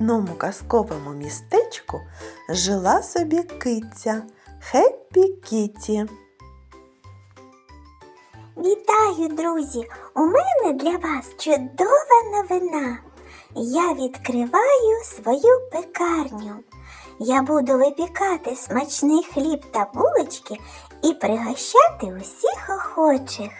одному казковому містечку жила собі киця Хеппі Кіті. Вітаю, друзі! У мене для вас чудова новина. Я відкриваю свою пекарню. Я буду випікати смачний хліб та булочки і пригощати усіх охочих.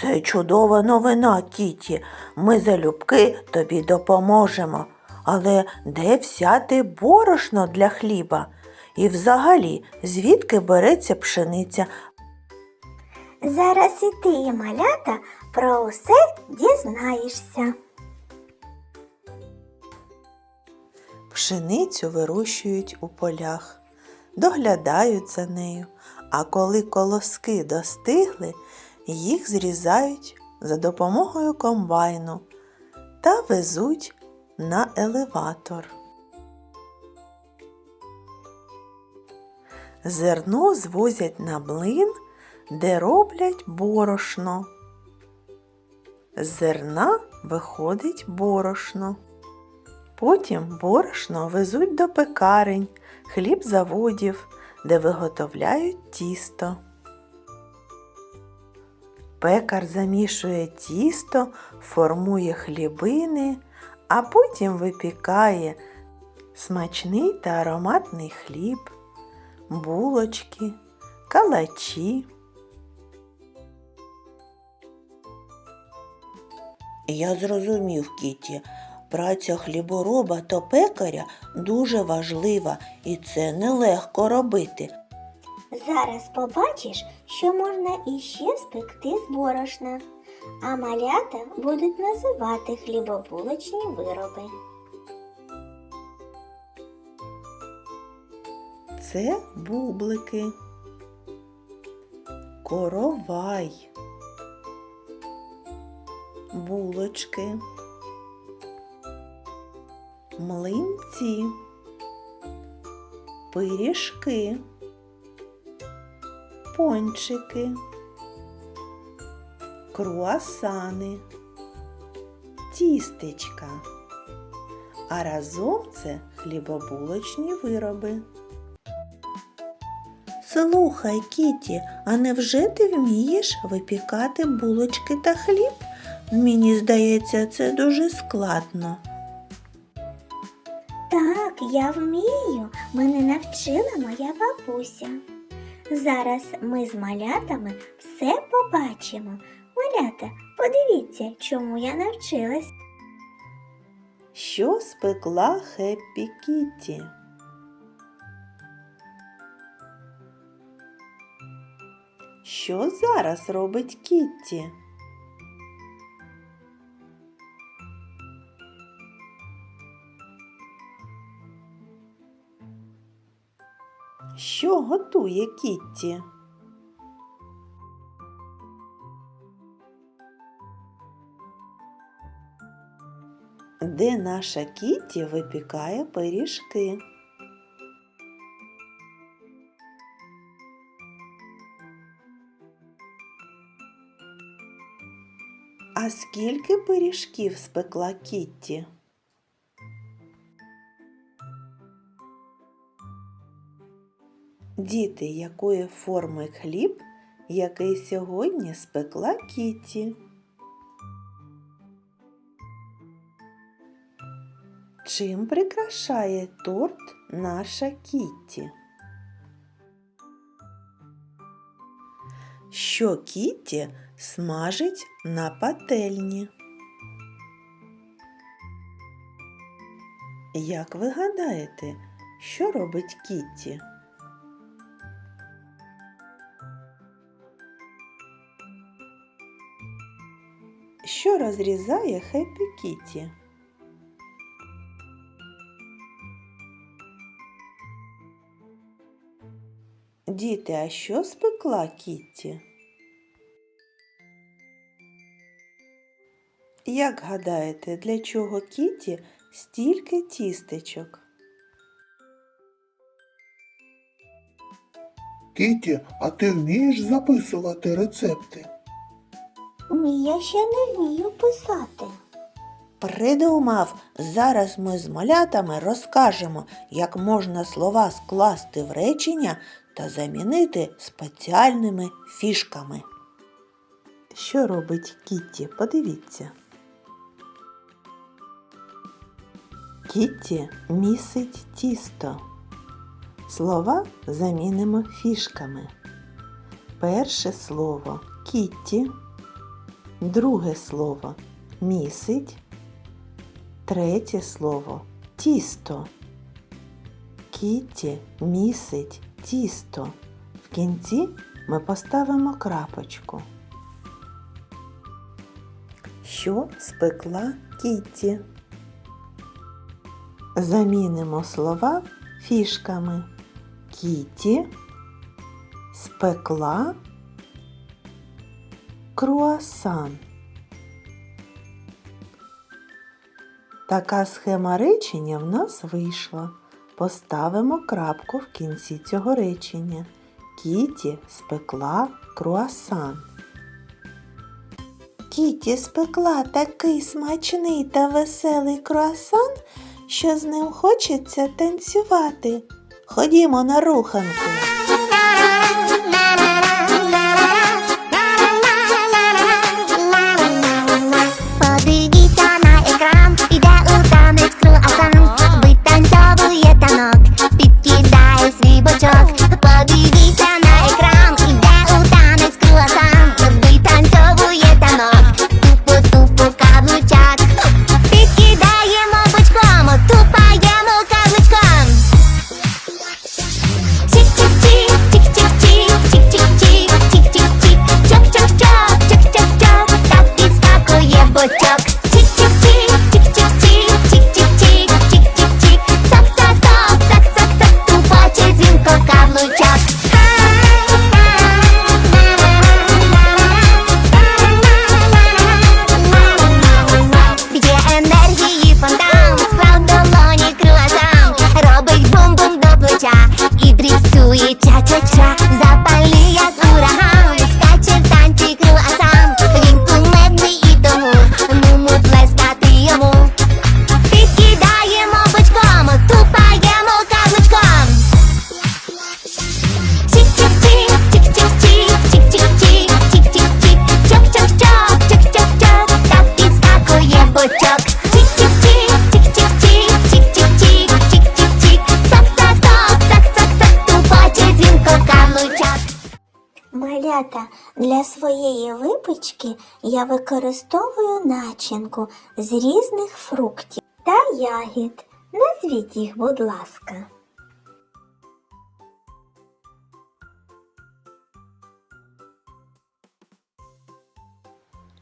Це чудова новина, Кіті. Ми залюбки тобі допоможемо. Але де взяти борошно для хліба? І взагалі, звідки береться пшениця? Зараз і ти, малята, про усе дізнаєшся. Пшеницю вирощують у полях, доглядають за нею, а коли колоски достигли, їх зрізають за допомогою комбайну та везуть на елеватор. Зерно звозять на млин, де роблять борошно. З зерна виходить борошно. Потім борошно везуть до пекарень, хлібзаводів, де виготовляють тісто. Пекар замішує тісто, формує хлібини, а потім випікає смачний та ароматний хліб, булочки, калачі. Я зрозумів, Кіті, праця хлібороба та пекаря дуже важлива, і це нелегко робити. Зараз побачиш, що можна іще спекти з борошна, а малята будуть називати хлібобулочні вироби. Це бублики, коровай, булочки, млинці, пиріжки, пончики, круасани, тістечка. А разом це хлібобулочні вироби. Слухай, Кіті, а невже ти вмієш випікати булочки та хліб? Мені здається, це дуже складно. Так, я вмію. Мене навчила моя бабуся. Зараз ми з малятами все побачимо. Малята, подивіться, чому я навчилась. Що спекла Хеппі Кітті? Що зараз робить Кітті? Що готує Кітті? Де наша Кітті випікає пиріжки? А скільки пиріжків спекла Кітті? Діти, якої форми хліб, який сьогодні спекла Кітті? Чим прикрашає торт наша Кітті? Що Кітті смажить на пательні? Як ви гадаєте, що робить Кітті? Що розрізає Хеппі Кітті? Діти, а що спекла Кітті? Як гадаєте, для чого Кітті стільки тістечок? Кіті, а ти вмієш записувати рецепти? Ні, я ще не вмію писати. Придумав! Зараз ми з малятами розкажемо, як можна слова скласти в речення та замінити спеціальними фішками. Що робить Кітті? Подивіться. Кітті місить тісто. Слова замінимо фішками. Перше слово Кітті, друге слово місить, третє слово тісто. Кітті місить тісто. В кінці ми поставимо крапочку. Що спекла Кітті? Замінимо слова фішками. Кіті спекла круасан. Така схема речення в нас вийшла. Поставимо крапку в кінці цього речення. Кіті спекла круасан. Кіті спекла такий смачний та веселий круасан, що з ним хочеться танцювати. Ходімо на руханку. Малята, для своєї випічки я використовую начинку з різних фруктів та ягід. Назвіть їх, будь ласка.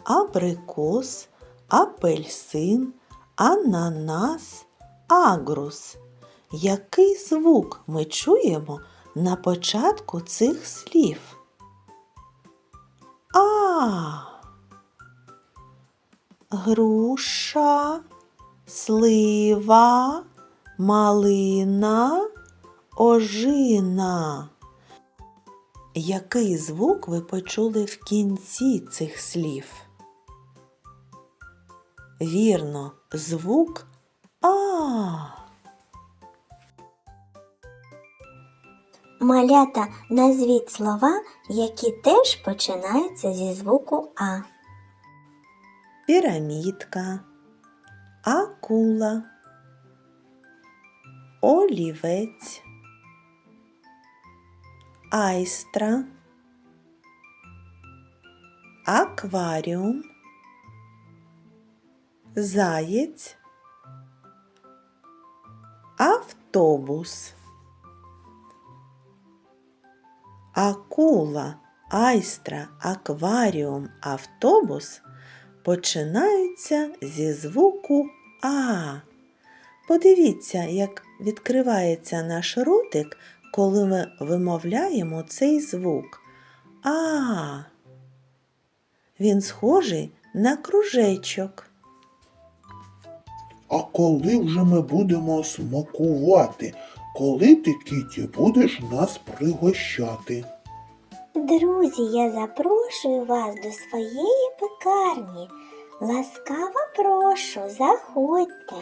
абрикос, апельсин, ананас, агрус. Який звук ми чуємо на початку цих слів? А. Груша, слива, малина, ожина. Який звук ви почули в кінці цих слів? Вірно, звук А. Малята, назвіть слова, які теж починаються зі звуку А. Пірамідка, акула, олівець, айстра, акваріум, заєць, автобус. Акула, айстра, акваріум, автобус починаються зі звуку А. Подивіться, як відкривається наш ротик, коли ми вимовляємо цей звук. А. Він схожий на кружечок. А коли вже ми будемо смакувати? Коли ти, Кіті, будеш нас пригощати? Друзі, я запрошую вас до своєї пекарні. Ласкаво прошу, заходьте.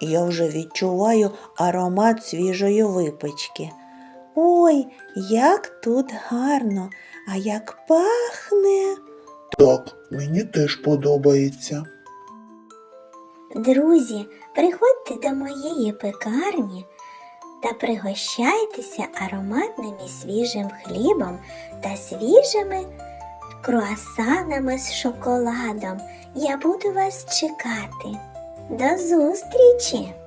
Я вже відчуваю аромат свіжої випечки. Ой, як тут гарно, а як пахне. Так, мені теж подобається. Друзі, приходьте до моєї пекарні та пригощайтеся ароматним і свіжим хлібом та свіжими круасанами з шоколадом. Я буду вас чекати. До зустрічі!